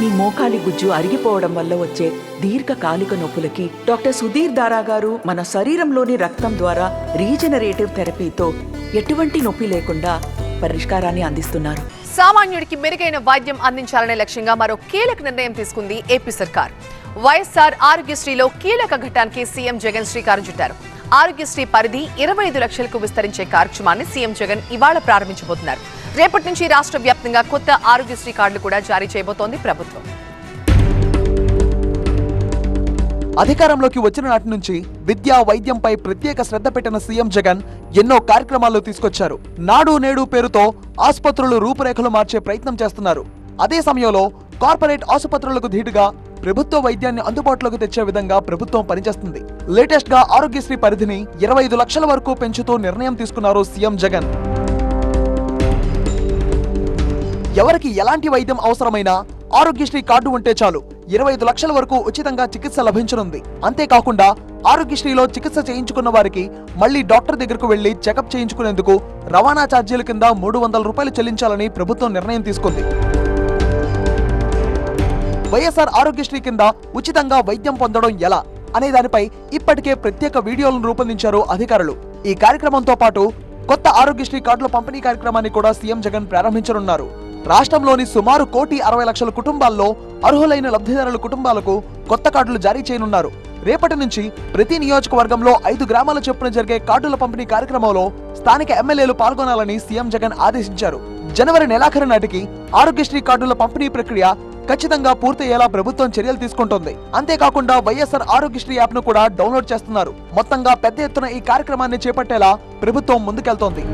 మీ మోకాలి గుజ్జు అరిగిపోవడం వల్ల వచ్చే దీర్ఘకాలిక నొప్పులకి డాక్టర్ సుధీర్ దారా గారు మన శరీరంలోని రక్తం ద్వారా రీజనరేటివ్ థెరపీతో ఎటువంటి నొప్పి లేకుండా పరిష్కారాన్ని అందిస్తున్నారు. సామాన్యుడికి మెరుగైన వైద్యం అందించాలనే లక్ష్యంగా మరో కీలక నిర్ణయం తీసుకుంది ఏపీ సర్కార్. వైఎస్ఆర్ ఆరోగ్యశ్రీలో కీలక ఘట్టానికి సీఎం జగన్ శ్రీకారం చుట్టారు. ఆరోగ్యశ్రీ పరిధి ఇరవై ఐదు లక్షలకు విస్తరించే కార్యక్రమాన్ని సీఎం జగన్ ఇవాళ ప్రారంభించబోతున్నారు. రేపటి నుంచి రాష్ట్ర వ్యాప్తంగా కొత్త ఆరోగ్యశ్రీ కార్డులు కూడా జారీ చేయబోతోంది ప్రభుత్వం. అధికారంలోకి వచ్చిన నాటి నుంచి విద్యా వైద్యంపై ప్రత్యేక శ్రద్ధ పెట్టిన సీఎం జగన్ ఎన్నో కార్యక్రమాలు తీసుకొచ్చారు. నాడు నేడు పేరుతో ఆసుపత్రులు రూపురేఖలు మార్చే ప్రయత్నం చేస్తున్నారు. అదే సమయంలో కార్పొరేట్ ఆసుపత్రులకు ధీటుగా ప్రభుత్వ వైద్యాన్ని అందుబాటులోకి తెచ్చే విధంగా ప్రభుత్వం పనిచేస్తుంది. లేటెస్ట్గా ఆరోగ్యశ్రీ పరిధిని ఇరవై ఐదు లక్షల వరకు పెంచుతూ నిర్ణయం తీసుకున్నారు సీఎం జగన్. ఎవరికి ఎలాంటి వైద్యం అవసరమైనా ఆరోగ్యశ్రీ కార్డు ఉంటే చాలు. ఇరవై ఐదు లక్షల వరకు ఉచితంగా చికిత్స లభించనుంది. అంతేకాకుండా ఆరోగ్యశ్రీలో చికిత్స చేయించుకున్న వారికి మళ్ళీ డాక్టర్ దగ్గరకు వెళ్ళి చెకప్ చేయించుకునేందుకు రవాణా ఛార్జీల కింద మూడు వందల రూపాయలు చెల్లించాలని ప్రభుత్వం నిర్ణయం తీసుకుంది. వైఎస్ఆర్ ఆరోగ్యశ్రీ కింద ఉచితంగా వైద్యం పొందడం ఎలా అనే దానిపై ఇప్పటికే ప్రత్యేక వీడియోలను రూపొందించారు అధికారులు. ఈ కార్యక్రమంతో పాటు కొత్త ఆరోగ్యశ్రీ కార్డుల పంపిణీ కార్యక్రమాన్ని కూడా సీఎం జగన్ ప్రారంభించనున్నారు. రాష్ట్రంలోని సుమారు కోటి అరవై లక్షల కుటుంబాల్లో అర్హులైన లబ్ధిదారుల కుటుంబాలకు కొత్త కార్డులు జారీ చేయనున్నారు. రేపటి నుంచి ప్రతి నియోజకవర్గంలో ఐదు గ్రామాల చొప్పున జరిగే కార్డుల పంపిణీ కార్యక్రమంలో స్థానిక ఎమ్మెల్యేలు పాల్గొనాలని సీఎం జగన్ ఆదేశించారు. జనవరి నెలాఖరు నాటికి ఆరోగ్యశ్రీ కార్డుల పంపిణీ ప్రక్రియ ఖచ్చితంగా పూర్తయ్యేలా ప్రభుత్వం చర్యలు తీసుకుంటోంది. అంతేకాకుండా వైఎస్ఆర్ ఆరోగ్యశ్రీ యాప్ను కూడా డౌన్లోడ్ చేస్తున్నారు. మొత్తంగా పెద్ద ఎత్తున ఈ కార్యక్రమాన్ని చేపట్టేలా ప్రభుత్వం ముందుకెళ్తోంది.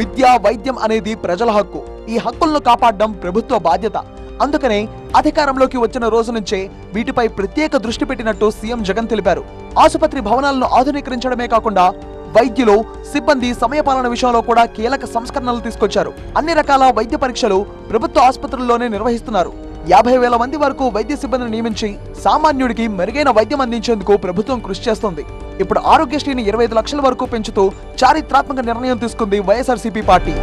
విద్య వైద్యం అనేది ప్రజల హక్కు. ఈ హక్కులను కాపాడడం ప్రభుత్వ బాధ్యత. అందుకనే అధికారంలోకి వచ్చిన రోజు నుంచే వీటిపై ప్రత్యేక దృష్టి పెట్టినట్టు సీఎం జగన్ తెలిపారు. ఆసుపత్రి భవనాలను ఆధునీకరించడమే కాకుండా వైద్యులు సిబ్బంది సమయపాలన విషయంలో కూడా కీలక సంస్కరణలు తీసుకొచ్చారు. అన్ని రకాల వైద్య పరీక్షలు ప్రభుత్వ ఆసుపత్రుల్లోనే నిర్వహిస్తున్నారు. యాభై వేల మంది వరకు వైద్య సిబ్బందిని నియమించి సామాన్యుడికి మెరుగైన వైద్యం అందించేందుకు ప్రభుత్వం కృషి చేస్తోంది. ఇప్పుడు ఆరోగ్యశ్రీని ఇరవై ఐదు లక్షల వరకు పెంచుతూ చారిత్రాత్మక నిర్ణయం తీసుకుంది వైఎస్ఆర్సీపీ పార్టీ.